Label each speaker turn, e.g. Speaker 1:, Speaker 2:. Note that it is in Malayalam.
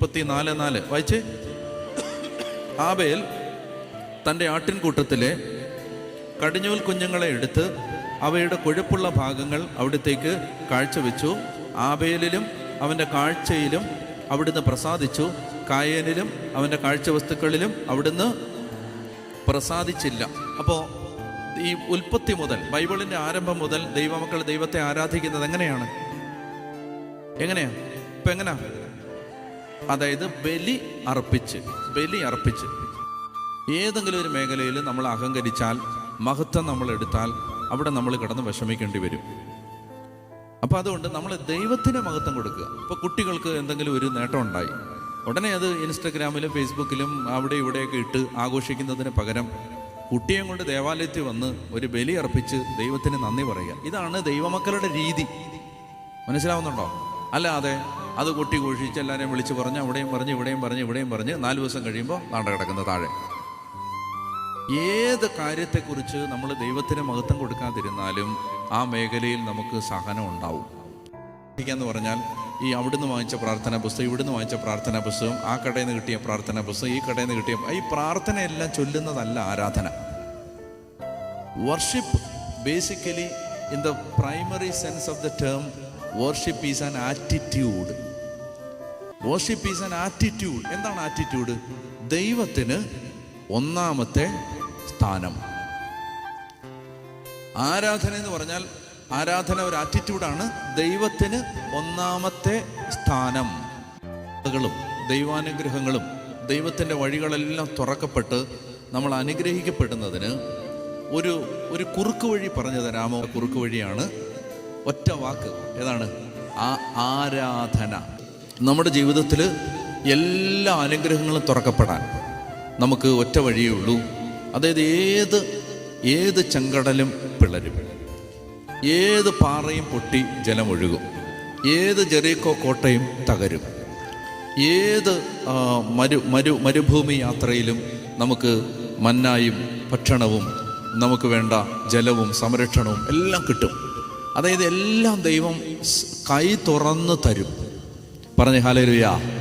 Speaker 1: ഉൽപ്പത്തി നാല്. നാല് വായിച്ചേ? ആബേൽ തന്റെ ആട്ടിൻകൂട്ടത്തിലെ കടിഞ്ഞൂൽ കുഞ്ഞുങ്ങളെ എടുത്ത് അവയുടെ കൊഴുപ്പുള്ള ഭാഗങ്ങൾ അവിടത്തേക്ക് കാഴ്ചവെച്ചു. ആബേലിലും അവന്റെ കാഴ്ചയിലും അവിടുന്ന് പ്രസാദിച്ചു. കായനിലും അവന്റെ കാഴ്ച വസ്തുക്കളിലും അവിടുന്ന് പ്രസാദിച്ചില്ല. അപ്പോൾ ഈ ഉൽപ്പത്തി മുതൽ ബൈബിളിന്റെ ആരംഭം മുതൽ ദൈവമക്കൾ ദൈവത്തെ ആരാധിക്കുന്നത് എങ്ങനെയാണ്? എങ്ങനെയാ? ഇപ്പം എങ്ങനെയാ അതായത് ബലി അർപ്പിച്ച് ബലി അർപ്പിച്ച്. ഏതെങ്കിലും ഒരു മേഖലയിൽ നമ്മൾ അഹങ്കരിച്ചാൽ മഹത്വം നമ്മൾ എടുത്താൽ അവിടെ നമ്മൾ കിടന്ന് വിഷമിക്കേണ്ടി വരും. അപ്പം അതുകൊണ്ട് നമ്മൾ ദൈവത്തിന് മഹത്വം കൊടുക്കുക. ഇപ്പോൾ കുട്ടികൾക്ക് എന്തെങ്കിലും ഒരു നേട്ടം ഉണ്ടായി. ഉടനെ അത് ഇൻസ്റ്റഗ്രാമിലും ഫേസ്ബുക്കിലും അവിടെ ഇവിടെയൊക്കെ ഇട്ട് ആഘോഷിക്കുന്നതിന് പകരം കുട്ടിയെ കൊണ്ട് ദേവാലയത്തിൽ വന്ന് ഒരു ബലി അർപ്പിച്ച് ദൈവത്തിന് നന്ദി പറയുക. ഇതാണ് ദൈവമക്കളുടെ രീതി. മനസ്സിലാവുന്നുണ്ടോ? അല്ലാതെ അത് കൊട്ടി ഘോഷിച്ച് എല്ലാവരെയും വിളിച്ച് പറഞ്ഞ് അവിടെയും പറഞ്ഞ് ഇവിടെയും പറഞ്ഞ് ഇവിടെയും പറഞ്ഞ് നാല് ദിവസം കഴിയുമ്പോൾ നാട കിടക്കുന്ന താഴെ. ഏത് കാര്യത്തെക്കുറിച്ച് നമ്മൾ ദൈവത്തിന് മഹത്വം കൊടുക്കാതിരുന്നാലും ആ മേഖലയിൽ നമുക്ക് സഹനം ഉണ്ടാവും. എന്ന് പറഞ്ഞാൽ ഈ അവിടുന്ന് വാങ്ങിച്ച പ്രാർത്ഥനാ പുസ്തകം ഇവിടുന്ന് വാങ്ങിച്ച പ്രാർത്ഥനാ പുസ്തകം ആ കടയിൽ നിന്ന് കിട്ടിയ പ്രാർത്ഥനാ പുസ്തകം ഈ കടയിൽ നിന്ന് കിട്ടിയ ഈ പ്രാർത്ഥനയെല്ലാം ചൊല്ലുന്നതല്ല ആരാധന. Worship basically in the primary sense of the term worship is an attitude worship is an attitude എന്താണ് ആറ്റിറ്റ്യൂഡ് ദൈവത്തിന് ഒന്നാമത്തെ സ്ഥാനം. ആരാധന എന്ന് പറഞ്ഞാൽ ആരാധന ഒരു ആറ്റിറ്റ്യൂഡാണ് ദൈവത്തിന് ഒന്നാമത്തെ സ്ഥാനം. ദൈവാനുഗ്രഹങ്ങളും ദൈവത്തിന്റെ വഴികളെല്ലാം തുറക്കപ്പെട്ട് നമ്മൾ അനുഗ്രഹിക്കപ്പെടുന്നതിന് ഒരു ഒരു കുറുക്ക് വഴി പറഞ്ഞു തരാമോ? കുറുക്ക് വഴിയാണ് ഒറ്റ വാക്ക്. ഏതാണ്? ആ ആരാധന. നമ്മുടെ ജീവിതത്തിൽ എല്ലാ അനുഗ്രഹങ്ങളും തുറക്കപ്പെടാൻ നമുക്ക് ഒറ്റ വഴിയേ ഉള്ളൂ. അതായത് ഏത് ഏത് ചെങ്കടലും പിളരും. ഏത് പാറയും പൊട്ടി ജലമൊഴുകും ഏത് ജെറീക്കോ കോട്ടയും തകരും. ഏത് മരു മരു മരുഭൂമി യാത്രയിലും നമുക്ക് മന്നായും ഭക്ഷണവും നമുക്ക് വേണ്ട ജലവും സംരക്ഷണവും എല്ലാം കിട്ടും. അതായത് എല്ലാം ദൈവം കൈ തുറന്ന് തരും. പറഞ്ഞ ഹാലേലുയാ